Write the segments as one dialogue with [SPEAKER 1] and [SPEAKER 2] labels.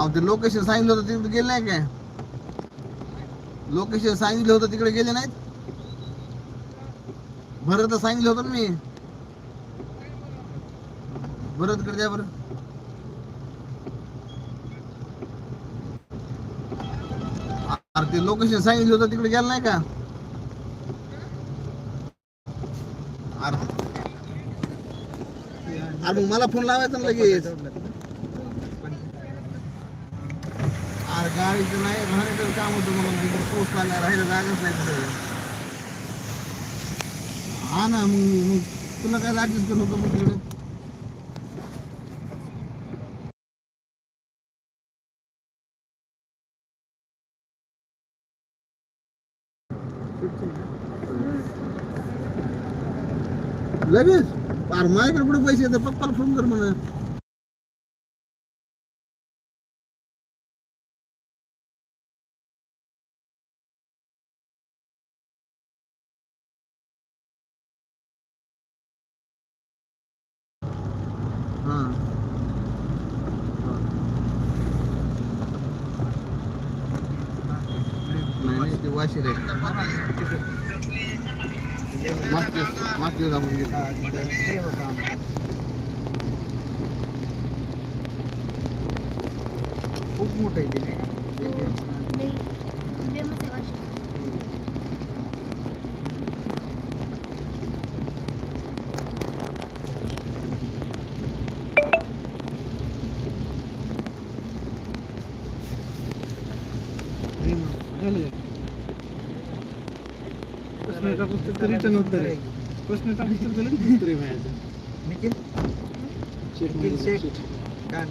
[SPEAKER 1] अहो ते लोकेशन सांगितलं होतं तिकडे गेले नाही काय? लोकेशन सांगितलं होतं तिकडे गेले नाहीत? भरत सांगितलं होतं ना मी. भरत कडे द्या बरं. अरे ते लोकेशन सांगितलं होतं तिकडे गेलं नाही का? अरे. मला फोन लावायचा लगेच अरे गाडीचं नाही राहण्याचं काम होतं मला इकडे पोस्ट लागला राहिलं जागाच नाही तिथं. हा ना मग मग तुला काय जागीच करत होतं मग तिकडे लगेच? पार माझ्याकडे कुठे पैसे येतात? पप्पाला फोन कर म्हणा. नाही नाही ते वाशी रे मागचे मागचे आपण घेतो
[SPEAKER 2] खूप मोठं आहे ते
[SPEAKER 3] तरी तर नव्हतं रे. प्रश्नाचा पुस्तक तरी नव्हतं रे माझ्याचं.
[SPEAKER 2] निखिल
[SPEAKER 3] म्हणजे
[SPEAKER 2] शेख. काय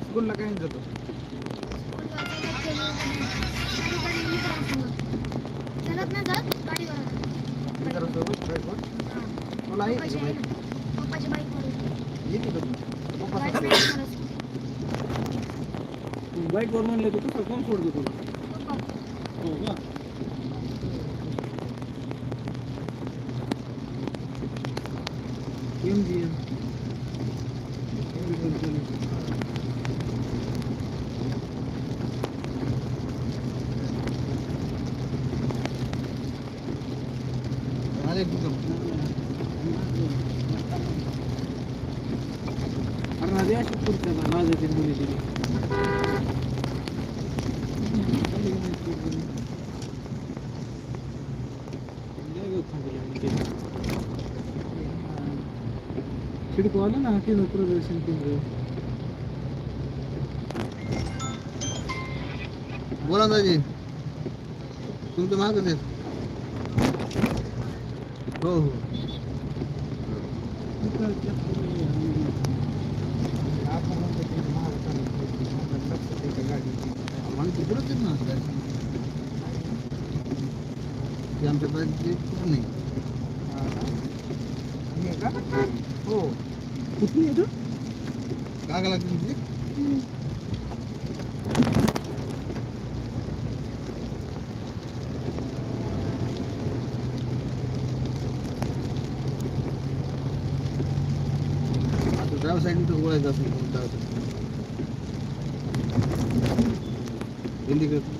[SPEAKER 2] स्कूलला काय जातो मित्रांसोबत बाईकवर तुला आहे का बाईक येते का तू पप्पा
[SPEAKER 3] तू बाईकवर म्हणलं तर कसं कोण सोडतो तुला? हो का? Indian. Arrabbiati pur per la madre del lunedì.
[SPEAKER 1] बोला हाकिन तुम तो मांग दे नहीं।
[SPEAKER 2] नहीं। नहीं।
[SPEAKER 3] नहीं। नहीं।
[SPEAKER 1] नहीं। नहीं। नहीं। putih itu kagak lagi gitu ya? gede hmm. Saya mulai dari tahun ini ke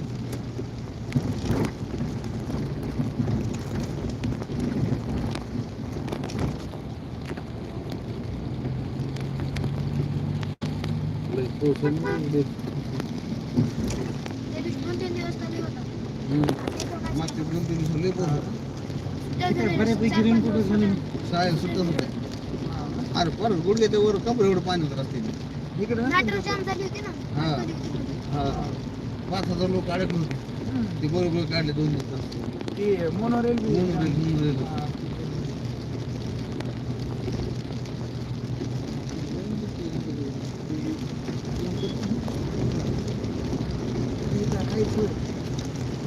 [SPEAKER 1] हम्म. मागच्या दोन तीन दिवस लय पाऊस.
[SPEAKER 3] बऱ्यापैकी रेनकोट झाले?
[SPEAKER 1] शाळेला सुट्टच होते अरे परत गुडघ्याच्या वर कपडे एवढं पाणी होतं रस्त्याने
[SPEAKER 2] इकडे
[SPEAKER 1] हा हा. पाच हजार लोक अडकले होते. ते बरोबर काढले दोन दिवस
[SPEAKER 2] ते मोनोरेल,
[SPEAKER 1] मोनोरेल.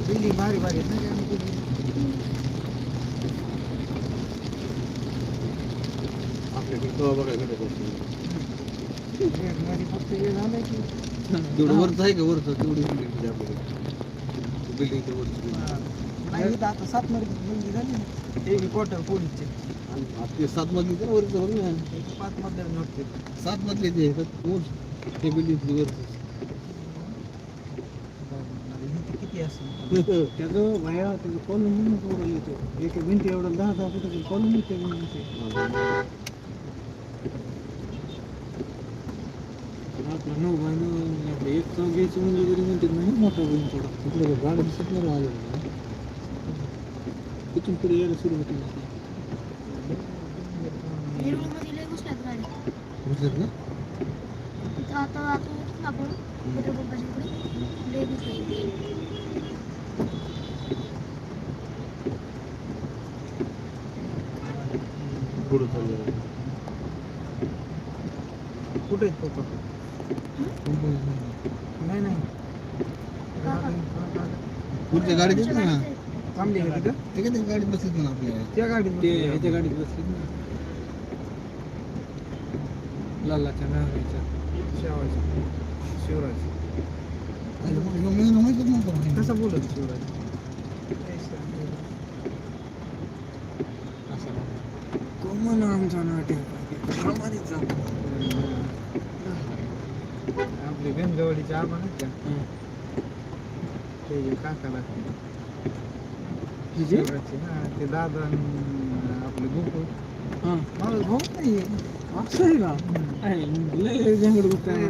[SPEAKER 2] बिल्डिंग भारी भारी.
[SPEAKER 1] आपल्याकडे.
[SPEAKER 2] रेटमध्ये फक्त हे झालं की.
[SPEAKER 1] तेवढं वरच आहे का वरच? तेवढी बिल्डिंग आपल्याकडे. बिल्डिंगच्या वरची
[SPEAKER 2] नाही इथं आता सात झाली ना. ते क्वार्टर पोलीसचे
[SPEAKER 1] आपले सात मधली तर वरच बघ ना.
[SPEAKER 2] एक पाच मधल्या
[SPEAKER 1] सात मधले ते ते बिल्डिंग वरच
[SPEAKER 3] त्याचं भया त्याचं कॉलम म्हणून एवढं येतो एक भिंती एवढं दहा दहा फुटाची कॉलम येते आपलं नऊ बाय नऊ आपलं एक चौक घ्यायचं म्हणजे तरी म्हणतात नाही मोठा होईल थोडा तिकडे गाडी दिसत नाही राहिलं तिथून पुढे यायला सुरू होती
[SPEAKER 4] घुसल्यात
[SPEAKER 1] ना
[SPEAKER 4] आता आपण पेट्रोल पंपाच्या इकडे लय घुसले
[SPEAKER 1] पुढं चाललं
[SPEAKER 2] आहेत पप्पा नाही नाही
[SPEAKER 1] पुढच्या गाडीत येते ना
[SPEAKER 2] थांबली का तिथं
[SPEAKER 1] ते काय त्या गाडीत बसलीत ना आपल्या
[SPEAKER 2] त्या गाडीत
[SPEAKER 3] ते ह्याच्या गाडीत बसले ना लालाच्या नावाच्या
[SPEAKER 2] शेवाची शिवराज कसं बोलत शिवराज
[SPEAKER 3] कोमन आमचा नाट्य
[SPEAKER 2] आपले गंजवाडीचे आबा नाही का? ते काकाला हा ते दादा आपले गोकुळ.
[SPEAKER 3] हां.
[SPEAKER 2] माझा भाऊ नाही
[SPEAKER 3] असं आहे का? लय जंगल गोष्ट आहे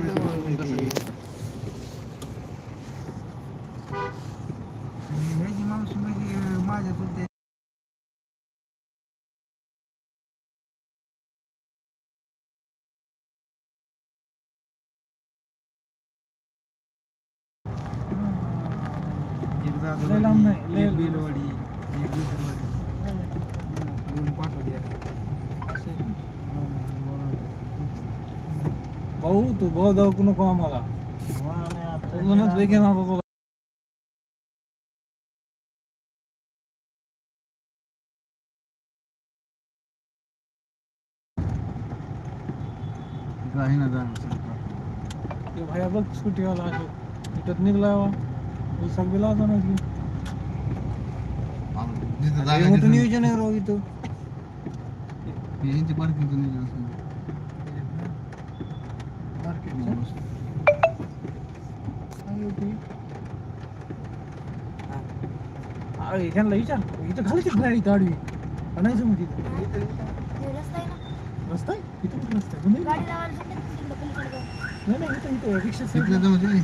[SPEAKER 2] बहुत बहुत और
[SPEAKER 3] कोनो काम होला उन्होंने देखे वहाँ पर गाही ना जाए
[SPEAKER 1] ये भाई
[SPEAKER 3] अब छुट्टी वाला है इतना निकला हुआ सब बिला था ना जी ಯೂಟನ್ ಯೋಜನೆ ಹೋಗಿತ್ತು ఏంటి
[SPEAKER 1] పార్కింగ్ ఉంది చూస్తుంది పార్కింగ్
[SPEAKER 3] अरे इधर ले जा। ये तो खाली चल रही गाड़ी अरे
[SPEAKER 4] जो मुझे रास्ता है ना
[SPEAKER 3] रास्ता है? ये तो रास्ता है।
[SPEAKER 4] गाड़ी लगा नहीं नहीं ये तो
[SPEAKER 3] ये तो रिक्शा से इतना
[SPEAKER 1] तो मुझे नहीं